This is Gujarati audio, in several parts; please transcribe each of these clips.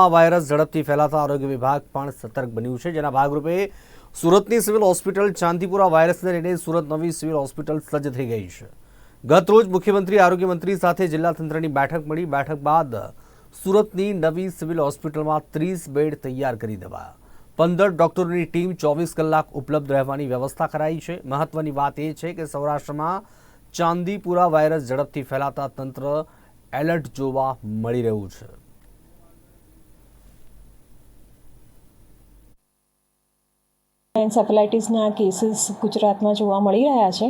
આ વાયરસ ઝડપથી ફેલાતા આરોગ્ય વિભાગ પણ સતર્ક બન્યું છે. જેના ભાગરૂપે સુરતની સિવિલ હોસ્પિટલ ચાંદીપુરા વાયરસને લઈને સુરત નવી સિવિલ હોસ્પિટલ સજ્જ થઈ ગઈ છે. ગત રોજ મુખ્યમંત્રી, આરોગ્ય મંત્રી સાથે જિલ્લા તંત્રની બેઠક મળી. બેઠક બાદ સુરતની નવી સિવિલ હોસ્પિટલમાં ત્રીસ બેડ તૈયાર કરી દેવાયા પંદર ડોક્ટરોની ટીમ ચોવીસ કલાક ઉપલબ્ધ રહેવાની વ્યવસ્થા કરાઈ છે. મહત્વની વાત એ છે કે સૌરાષ્ટ્રમાં ચાંદીપુરા વાયરસ ઝડપથી ફેલાતા તંત્ર એલર્ટ જોવા મળી રહ્યું છે. એન્સેફેલાઇટિસના કેસીસ ગુજરાતમાં જોવા મળી રહ્યા છે.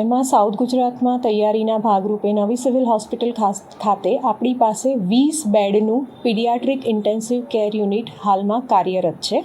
એમાં સાઉથ ગુજરાતમાં તૈયારીના ભાગરૂપે નવી સિવિલ હોસ્પિટલ ખાતે આપણી પાસે વીસ બેડનું પીડિયાટ્રિક ઇન્ટેન્સિવ કેર યુનિટ હાલમાં કાર્યરત છે.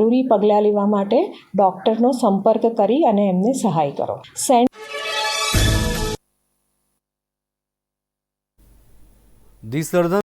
પગલાં લેવા માટે ડૉક્ટરનો સંપર્ક કરી અને એમને સહાય કરો. સેન્ટ